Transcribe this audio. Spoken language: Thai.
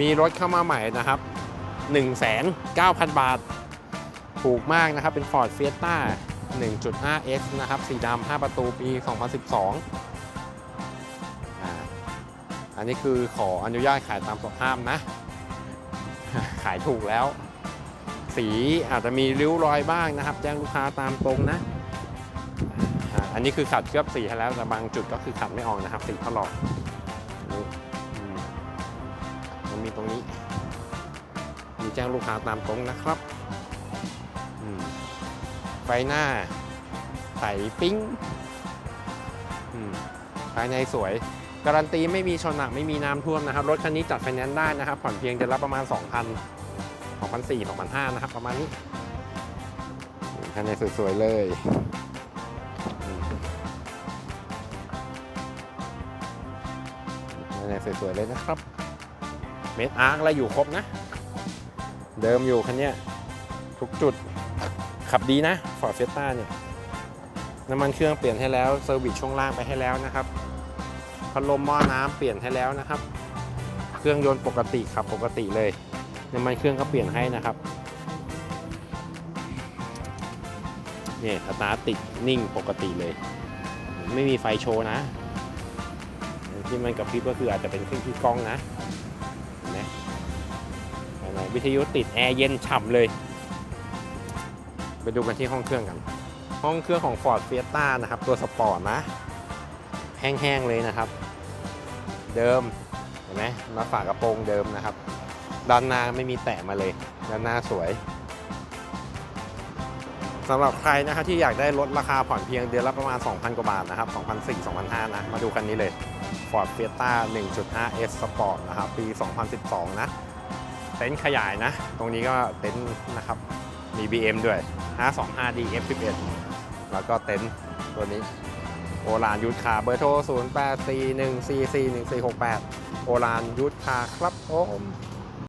มีรถเข้ามาใหม่นะครับ 1,900,000 บาท ถูกมากนะครับ เป็น Ford Fiesta 1.5S นะครับ สีดำ 5 ประตู ปี 2012 อันนี้คือขออนุญาตขายตามสภาพนะ ขายถูกแล้ว สีอาจจะมีริ้วรอยบ้างนะครับ แจ้งลูกค้าตามตรงนะ อันนี้คือขัดเคลือบสีให้แล้วแต่บางจุดก็คือขัดไม่ออกนะครับ สีถลอกนี่อืม มีตรงนี้ มีแจ้งลูกค้าตามตรงนะครับไฟหน้าใสปิ้งภายในสวย การันตีไม่มีชนหนักไม่มีน้ำท่วมนะครับ รถคันนี้จัดไฟแนนซ์ได้นะครับ ผ่อนเพียงเดือนละประมาณ 2,000 2,400 2,500นะครับ ประมาณนี้คันในสวย ๆ เลยอืมคันในสวย ๆ เลยนะครับ เมทอาร์คอะไรอยู่ครบนะ เดิมอยู่คันนี้ทุกจุดขับดีนะฟอร์ดเฟสต้าเนี่ยน้ำมันเครื่องเปลี่ยนให้แล้วเซอร์วิสช่วงล่างไปให้แล้วนะครับพัดลมหม้อน้ำเปลี่ยนให้แล้วนะครับ เครื่องยนต์ปกติขับปกติเลยน้ำมันเครื่องก็เปลี่ยนให้นะครับเนี่ยสตาร์ทติดนิ่งปกติเลย ไม่มีไฟโชว์นะ ที่มันกับพริบก็คืออาจจะเป็นเครื่องที่กล้องนะ วิทยุติดแอร์เย็นฉ่ำเลย ไปดูกันที่ห้องเครื่องกัน ห้องเครื่องของ Ford Fiesta นะครับ ตัวสปอร์ตนะ แห้งๆเลยนะครับ เดิมเห็นไหมมาฝากระโปรงเดิมนะครับ ด้านหน้าไม่มีแตะมาเลย ด้านหน้าสวยสำหรับใครนะครับที่อยากได้รถราคาผ่อนเพียงเดือนละประมาณ 2,000 กว่าบาทนะครับ2,400 2,500นะ มาดูคันนี้เลย Ford Fiesta 1.5S Sport นะครับ ปี 2012 นะ ต็นท์ขยายนะ ตรงนี้ก็เต็นท์นะครับ มี BM ด้วย 525D F11 แล้วก็เต็นท์ตัวนี้โอลานยูทคาเบอร์โทร 0841441468 โอลานยูทคาครับผม